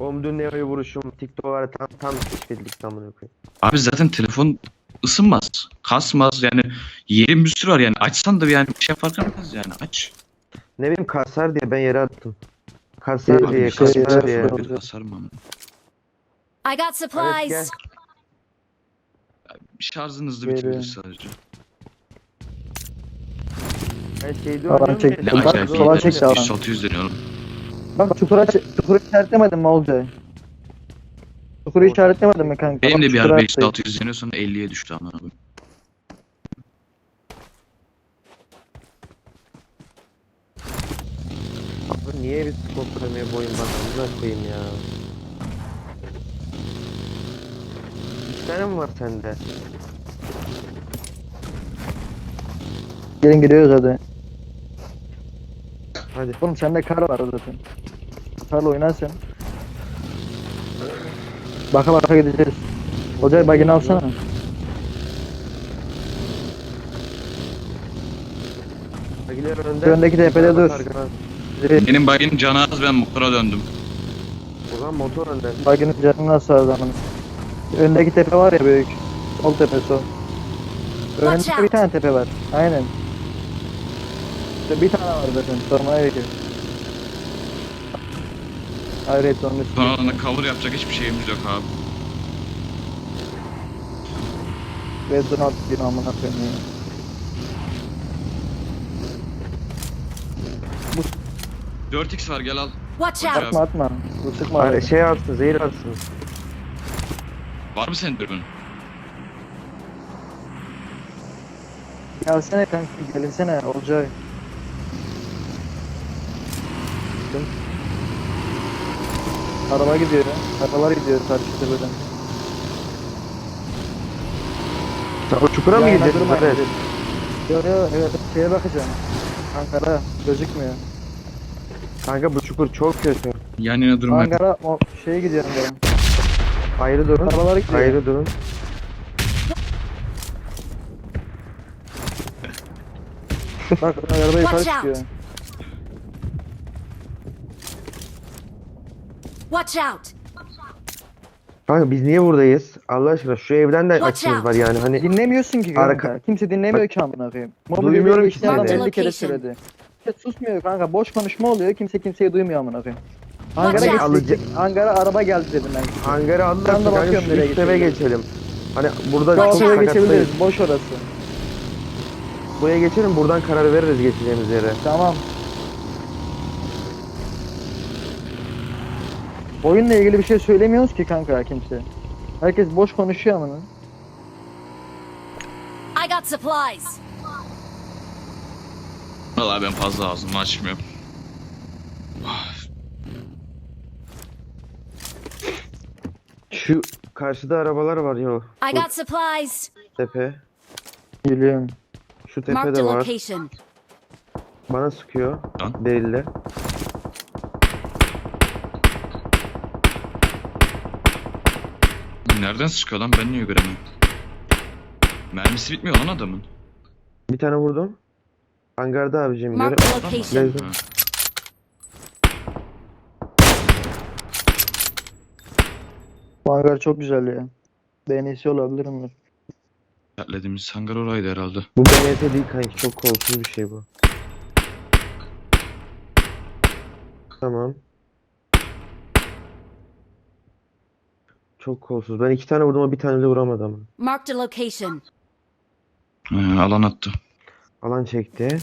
Oğlum dün Neo'yu vuruşum TikTok'a tam tam keşfedildik tam bunu koyayım. Abi zaten telefon ısınmaz. Kasmaz yani yerin bir sürü var yani açsan da yani bir şey fark etmez yani aç. Ne bileyim kasar diye ben yere attım. Kasar Bir diye şey kasar diye. atıyor. Bir kasar mı? ama? I got Evet, gel. supplies. Şarjın hızlı Geri. bitebilir sadece. Ben şeyde Alan oynuyorum çekti. ya, Bak, acayip sola iyi. çekti alan. 600 deniyorum. Bak çukura, çukura işaretlemedim mi Olcay? Çukuru işaretlemedim mi kanka? Benim de bir ara attı. 500-600 deniyor sonra 50'ye düştü ama abi. Abi niye bir skop kırmaya boyun amına koyayım ya. İki tane mi var sende? Gelin gidiyoruz hadi. Hadi. Oğlum sende kar var zaten. Karla oynarsın. Baka baka gideceğiz. Olcay bagini alsana. Agiler önde. Şu öndeki tepede dur. Benim baginin canı az ben motora döndüm. O zaman motor önde. Baginin canını nasıl adamın? Öndeki tepe var ya büyük. Sol tepe sol. Watch Önünde bir tane tepe var. Aynen. İşte bir tane var zaten. Sormaya gerek yok. Hayret onun üstü. Sonra da cover yapacak hiçbir şeyimiz yok abi. Ve donat bir amına koyayım ya. 4x var gel al. Watch out. Atma atma. Bu sıkma. Hani şey alsın, zehir alsın. Var mı senin dürbün? Gelsene kanka gelinsene Olcay. Dım. Araba gidiyor. Arabalar gidiyor karşı tepeden. Sen o çukura mı Yanına gireceksin? durma, Evet. gidelim. Yo yo evet şeye bakacağım. Ankara gözükmüyor. Kanka bu çukur çok kötü. Yan yana durma. Ankara o şeye gidiyor Ankara. Ayrı durun. Arabalar gidiyor. Ayrı durun. Bak araba yukarı Watch out. çıkıyor. Watch out. Kanka biz niye buradayız? Allah aşkına şu evden de Watch açımız out. var yani hani Dinlemiyorsun ki kanka. Arka- Kimse dinlemiyor ki amına koyayım. Mobil Duymuyorum ki geçtiği adam seni. 50 kere Location. söyledi. Kimse susmuyor kanka. Boş konuşma oluyor. Kimse kimseyi duymuyor amına koyayım. Ankara Watch out. Ankara araba geldi dedim ben. hangara Allah Ben de kanka bakıyorum şu nereye üst eve geçelim. geçelim. Hani burada Watch out. sakattayız. geçebiliriz. Boş orası. Buraya geçelim buradan karar veririz geçeceğimiz yere. Tamam. Oyunla ilgili bir şey söylemiyoruz ki kanka kimse. Herkes boş konuşuyor amına. I got supplies. Valla ben fazla ağzımı açmıyorum. Şu karşıda arabalar var yo. I got supplies. Tepe. Geliyorum. Şu Marked tepede a var. location. Bana sıkıyor. Lan. Berille. Nereden sıkıyor lan ben niye göremiyorum? Mermisi bitmiyor lan adamın. Bir tane vurdum. Hangarda abicim. Göre... Marked a location. Lezzetli. Ha. Bu hangar çok güzel ya. Beğenisi olabilir mi? Dertlediğimiz hangar oraydı herhalde. Bu BNT değil kanki. Çok kolsuz bir şey bu. Tamam. Çok kolsuz. Ben iki tane vurdum ama bir tane de vuramadı ama. Marked a location. Ha, alan attı. Alan çekti.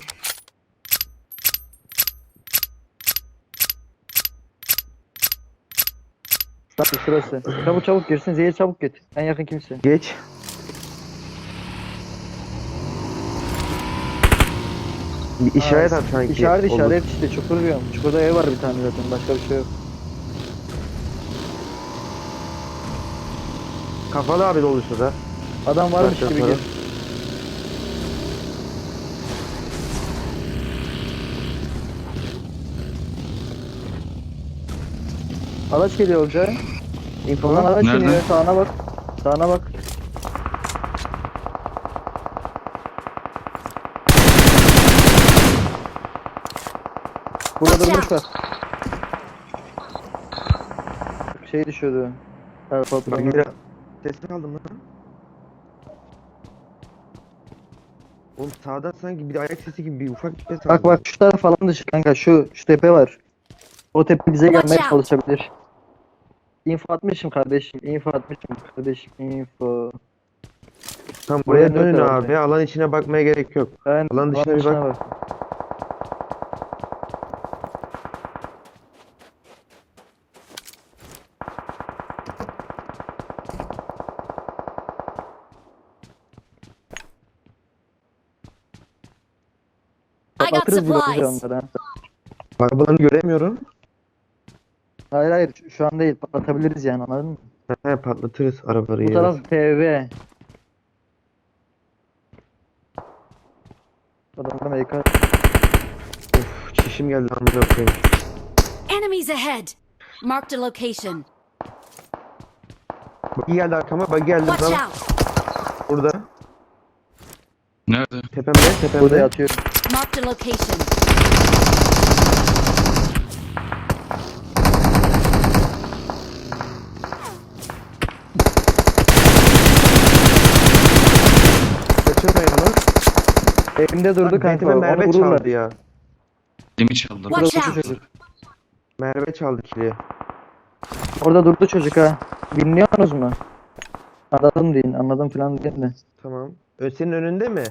Bak şurası. Çabuk çabuk girsin. Zehir çabuk git. En yakın kimse. Geç. Bir işaret at sanki. İşaret Olur. işaret işte. Çukur diyorum. Çukurda ev var bir tane zaten. Başka bir şey yok. Kafalı abi dolu şurada. Adam varmış gibi gir. Araç geliyor Olcay. İnfo Oradan var. araç Nerede? geliyor. Sağına bak. Sağına bak. Burada durmuşlar. şey düşüyordu. Evet, bir sesini aldım lan. Oğlum sağdan sanki bir ayak sesi gibi bir ufak bir ses Bak bak şu taraf falan dışı kanka şu şu tepe var. O tepe bize gelmeye çalışabilir. Info atmışım kardeşim. Info atmışım kardeşim. Info. Tam Buraya buraya dönün abi. Alan içine bakmaya gerek yok. Ben Alan dışına bir bak. bak. I got supplies. onları. Arabalarını göremiyorum. Hayır hayır şu- şu an değil patlatabiliriz yani anladın mı? He patlatırız arabayı. Bu taraf PV. Adamlar MK. Of çişim geldi amına koyayım. Enemies ahead. Marked a location. Bagi geldi arkama. Bagi geldi. Watch out. burada. Nerede? Tepemde Burada tepemde. yatıyor. Marked a location. Kaçırmayın onu. Elimde durdu kanka. Bentime Onu Merve çaldı ya. Demi çaldı. Watch Burada out. durdu çocuk. Merve çaldı kili. Orada durdu çocuk ha. Dinliyorsunuz mu? Anladım deyin. Anladım falan deyin de. Tamam. Ö- Senin önünde mi?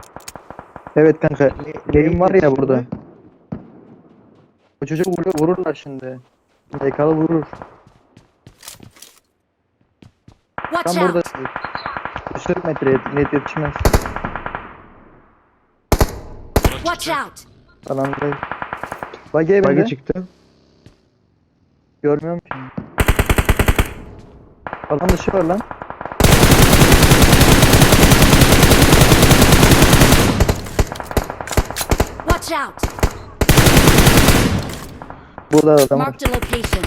Evet kanka. Benim var ya burada. Bu çocuk vurur, vururlar şimdi. Mekalı vurur. Watch Tam burada. out. 140 metre net yetişmez. Watch out. Alandayız. Bagi Bagi evinde. çıktı. Görmüyorum ki. Alan dışı var lan. Watch out. Burada adam var. Marked a location.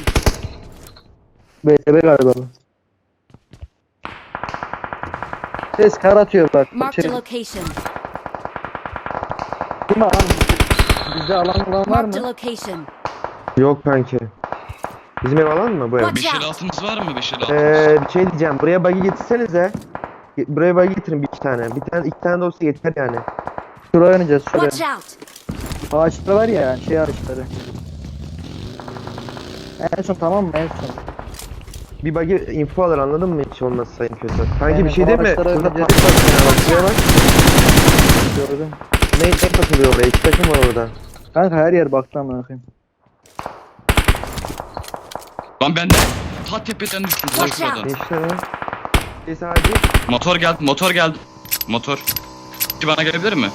BTB galiba bu. Ses kar atıyor bak. Marked Şey, a location. Değil mi alan? Bizde alan olan var Marked a mı? location. Yok kanki. Bizim ev alan mı bu ev? Watch 5 out. el altımız var mı? 5 el altımız. Ee, bir şey diyeceğim. Buraya bagi getirsenize. Ge- Buraya bagi getirin bir iki tane. Bir tane iki tane de olsa yeter yani. Şuraya oynayacağız şuraya. out. Ağaçlar var ya şey ağaçları. En son tamam mı en son? Bir bagi info alır anladın mı hiç olmazsa en kötü. Kanki Aynen, bir şey değil mi? ağaçlara Burada patlat ya bak şuraya bak. Gördüm. Ne, ne takılıyor oraya? İki takım var orada. Kanka her yer baktı amına koyayım. Lan ben de ta tepeden düştüm. Watch out. Gençler ha. Ses. Motor geldi. Motor geldi. Motor. Ki bana gelebilir mi?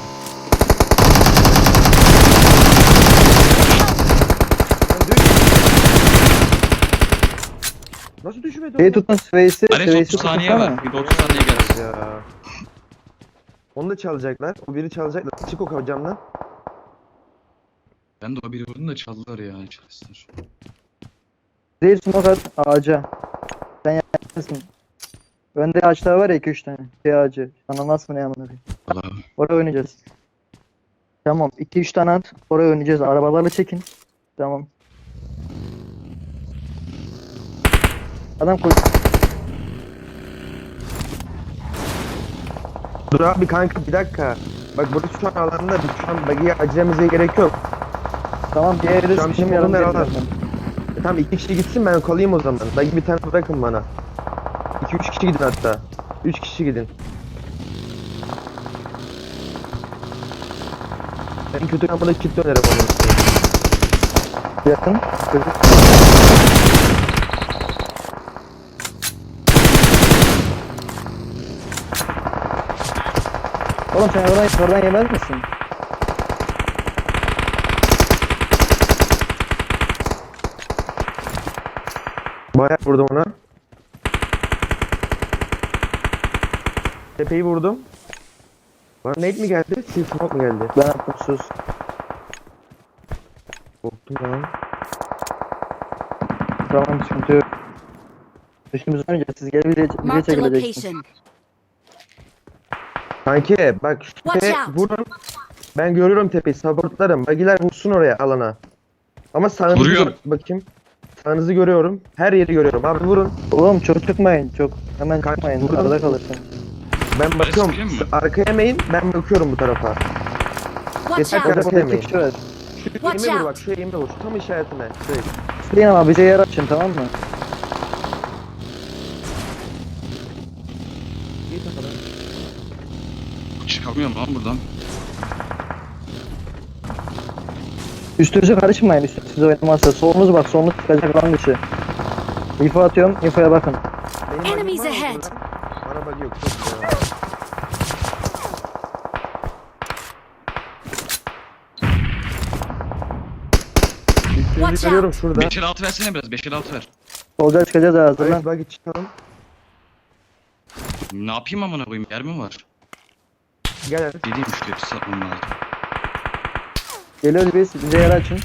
Nasıl düşmedi Şeyi tutun Space'i. Ares Space'i 30 saniye var. Bir de 30 saniye gelsin. Ya. Onu da çalacaklar. O biri çalacaklar. Çık o camdan. Ben de o biri vurdum da çaldılar ya. Çalsınlar. Değil smoke at ağaca. Sen yaparsın. Önde ağaçlar var ya 2-3 tane. Şey ağacı. Ananas mı ne amına koyayım. Allah'ım. Oraya oynayacağız. Tamam 2-3 tane at. Oraya oynayacağız. Arabalarla çekin. Tamam. Adam koy. Dur abi kanka bir dakika. Bak burası şu an alanda. Biz şu an bagiye acelemize gerek yok. Tamam diğer yere sıkışım yarım bunlar değil alan. zaten. E, tamam iki kişi gitsin ben kalayım o zaman. Bagi bir tane bırakın bana. 2-3 kişi gidin hatta. 3 kişi gidin. En kötü ben buna kit dönerim onun. Yakın. Çocuk. Oğlum sen oradan, oradan yemez misin? Bayağı vurdum ona. Tepeyi vurdum. Bana nade mi geldi? Seal smoke mu geldi? Ben attım sus. Korktum lan. Tamam sıkıntı yok. Oynayacağız. Siz de Marked a çekileceksiniz. Kanki bak şu out. vurun. Ben görüyorum tepeyi. Supportlarım. Bagiler vursun oraya alana. Ama sağınızı Vuruyor. gör- bakayım. Sağınızı görüyorum. Her yeri görüyorum. Abi vurun. Oğlum çok çıkmayın çok. Hemen Kaç- çıkmayın. vurun. Arada kalırsın. Ben bakıyorum. sıkayım mı? Arkaya yemeyin. Ben bakıyorum bu tarafa. Watch Yeter out! Kadar burada iki yemeyin. kişi var. Şu Watch eğime vur out. bak. Şu eğime vur. Tam işaretime. Şuraya. Süleyman ama bize yer açın tamam mı? Çıkamıyorum lan buradan. Üstünüze karışmayın üstünüz size oynamazsa. Solunuz bak solunuz çıkacak lan dışı. İnfo atıyorum. infoya bakın. Benim Enemies bagim var mı ahead. burada? Bug yok. Çok ya. Watch out. şurada. 5 altı versene biraz 5 altı ver. Solca çıkacağız ha, hazırlan. Bug'i çıkalım. Ne yapayım amına koyayım yer mi var? Gel hadi. Dediğim işte hepsi satmam lazım. Geliyoruz biz. Bize yer açın.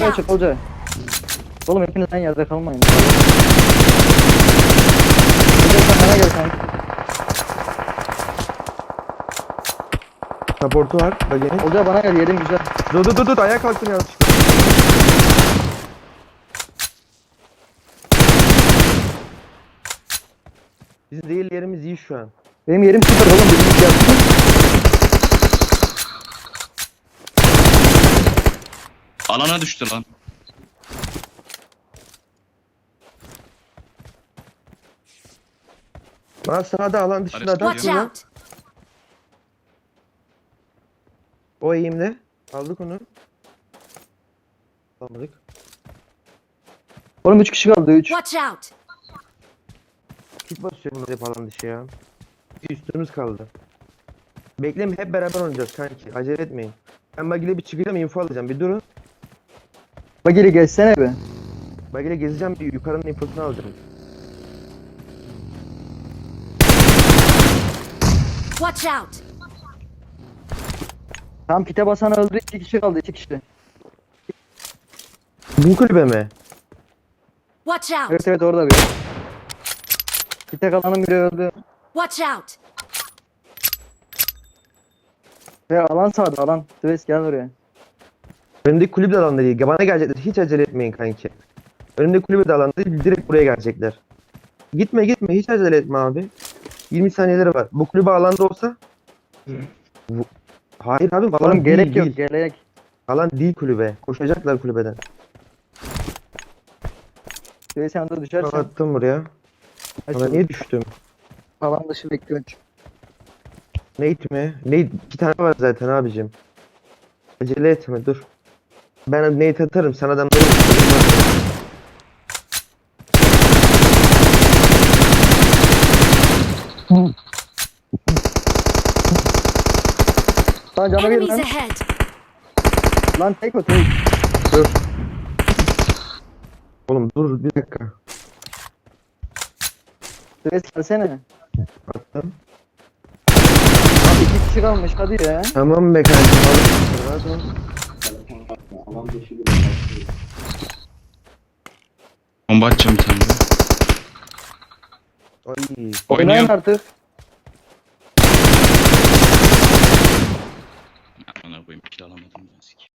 Çıkacak çık Olca. Oğlum hepiniz aynı yerde kalmayın. Olca sen bana gel kanka. Supportu var. Bug'inin. Olca bana gel yerin güzel. Dur dur dur dur. Ayağa kalktım yanlışlıkla. Bizim değil yerimiz iyi şu an. Benim yerim sıfır oğlum. Bizim iş yapsın. Alana düştü lan. Bana sağda alan dışında adam Watch şurada. out! O eğimde. Aldık onu. Almadık. Oğlum 3 kişi kaldı 3. Watch out! Kit basıyor bunlar hep alan dışı ya. Üstümüz kaldı. Bekleyin hep beraber oynayacağız kanki. Acele etmeyin. Ben Bagi'yle bir çıkacağım info alacağım. Bir durun. Bak geri geçsene be. Bagi'yle gezeceğim bir yukarının infosunu alacağım. Watch out! Tam kite basan öldü 2 kişi kaldı 2 kişi. Bu kulübe mi? Watch out! Evet evet orada bir. Kite kalanın biri öldü. Watch out! Ve alan sağda alan. Sves gel oraya. Önümdeki kulüp de alanda değil. Bana gelecekler. Hiç acele etmeyin kanki. Önümdeki kulübe de alanda değil. Direkt buraya gelecekler. Gitme gitme. Hiç acele etme abi. 20 saniyeleri var. Bu kulübe alanda olsa... Bu- Hayır abi alan Oğlum değil, gerek yok değil. gerek. Alan değil kulübe. Koşacaklar kulübeden. Sves Ben düşersen. attım buraya. Yolu. niye düştüm? Alan dışı bekliyorum. Nate mi? Nate iki tane var zaten abicim. Acele etme dur. Ben Nate atarım sen adamları Lan cana bir Enemies lan. ahead! Lan tek o tek. dur. Oğlum dur bir dakika. Sves gelsene. Attım. Abi 2 kişi kalmış hadi ya. Tamam be kanka. Ol. Bomba atacağım tane. Ay. Oynayın Oynuyor. artık. Amına koyayım kill alamadım ben sikeyim.